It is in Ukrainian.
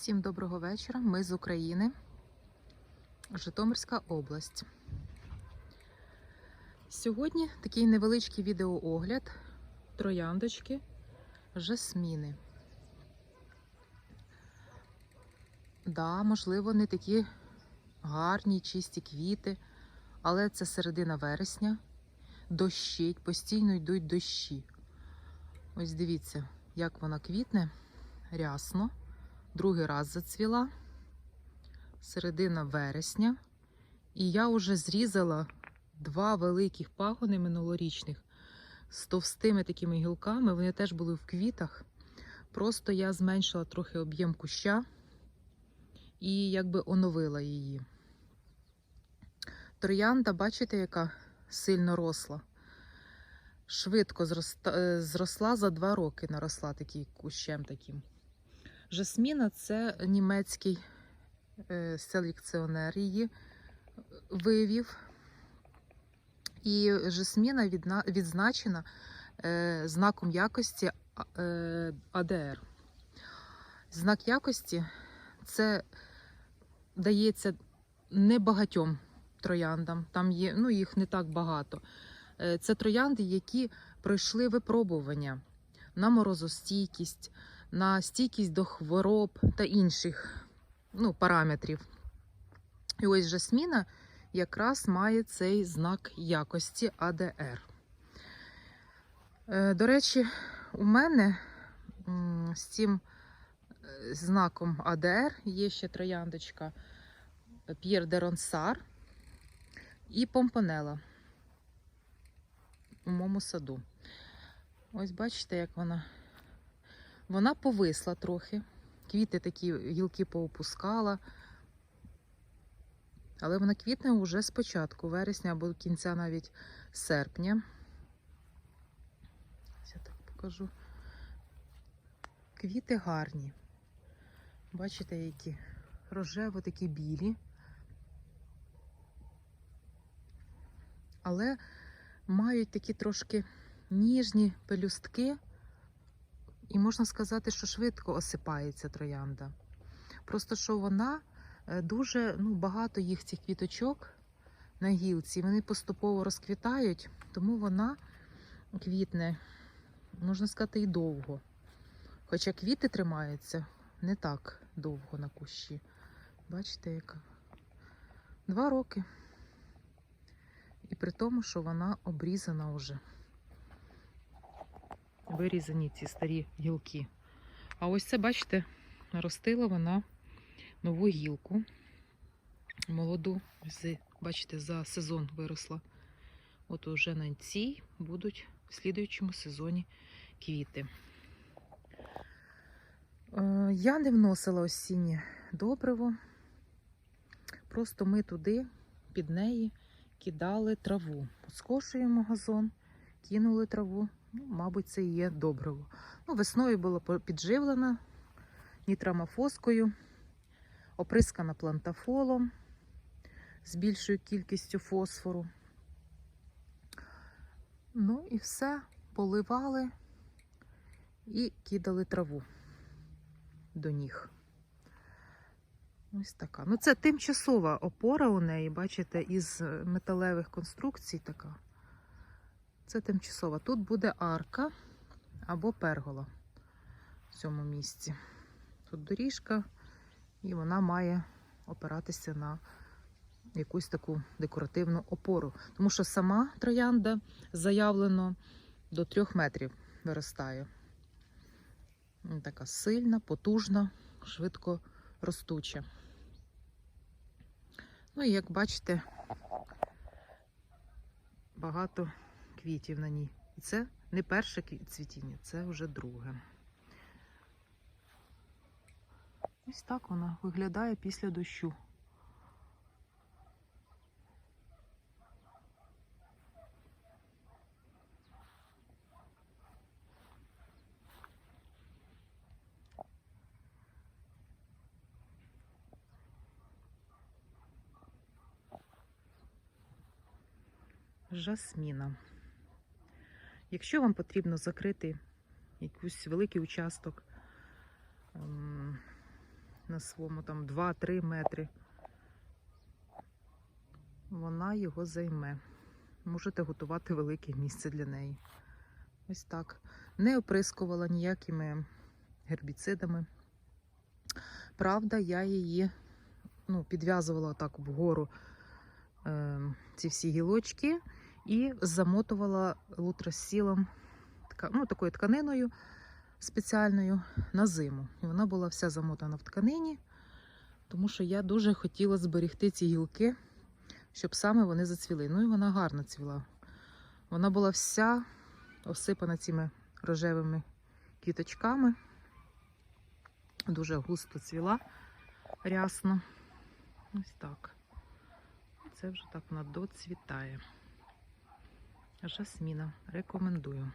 Всім доброго вечора. Ми з України, Житомирська область. Сьогодні такий невеличкий відеоогляд трояндочки жасміни. Да, можливо, не такі гарні, чисті квіти, але це середина вересня. Дощить, постійно йдуть дощі. Ось дивіться, як вона квітне рясно другий раз зацвіла, середина вересня, і я вже зрізала два великих пагони минулорічних з товстими такими гілками. Вони теж були в квітах. Просто я зменшила трохи об'єм куща і якби оновила її. Троянда, бачите, яка сильно росла. Швидко е, зросла за два роки, наросла таким кущем таким. Жасміна це німецький е, селекціонер її вивів. І жасміна відзначена е, знаком якості е, АДР. Знак якості це дається небагатьом трояндам. Там є, ну їх не так багато. Е, це троянди, які пройшли випробування на морозостійкість на стійкість до хвороб та інших ну, параметрів. І ось жасміна якраз має цей знак якості АДР. Е, До речі, у мене з цим е, знаком АДР є ще трояндочка П'єр де Ронсар і Помпонела у моєму саду. Ось бачите, як вона вона повисла трохи. Квіти такі гілки поопускала. Але вона квітне вже з початку вересня або кінця навіть серпня. Я так покажу. Квіти гарні. Бачите, які рожево такі білі. Але мають такі трошки ніжні пелюстки. І можна сказати, що швидко осипається троянда. Просто що вона е, дуже ну, багато їх цих квіточок на гілці, вони поступово розквітають, тому вона квітне, можна сказати, і довго. Хоча квіти тримаються не так довго на кущі. Бачите, яка? Два роки. І при тому, що вона обрізана вже вирізані ці старі гілки. А ось це, бачите, наростила вона нову гілку. Молоду, бачите, за сезон виросла. От уже на цій будуть в слідуючому сезоні квіти. Е, Я не вносила осіннє добриво. Просто ми туди, під неї, кидали траву. Скошуємо газон, кинули траву. Ну, мабуть, це і є добриво. Ну, весною було підживлено нітрамофоскою, оприскана плантафолом з більшою кількістю фосфору. Ну і все, поливали і кидали траву до ніг. Ось така. Ну, це тимчасова опора у неї, бачите, із металевих конструкцій така. Це тимчасова. Тут буде арка або пергола в цьому місці. Тут доріжка, і вона має опиратися на якусь таку декоративну опору. Тому що сама троянда заявлено до трьох метрів виростає. Така сильна, потужна, швидко ростуча. Ну і як бачите, багато квітів на ній. І це не перше цвітіння, це вже друге. Ось так вона виглядає після дощу. Жасміна. Якщо вам потрібно закрити якийсь великий участок ем, на своєму там 2-3 метри. Вона його займе. Можете готувати велике місце для неї. Ось так. Не оприскувала ніякими гербіцидами. Правда, я її ну, підв'язувала так вгору е, ці всі гілочки і замотувала лутросілом, ну, такою тканиною спеціальною на зиму. І вона була вся замотана в тканині, тому що я дуже хотіла зберегти ці гілки, щоб саме вони зацвіли. Ну і вона гарно цвіла. Вона була вся осипана цими рожевими квіточками. Дуже густо цвіла рясно. Ось так. Це вже так вона доцвітає. Жасміна. Рекомендую.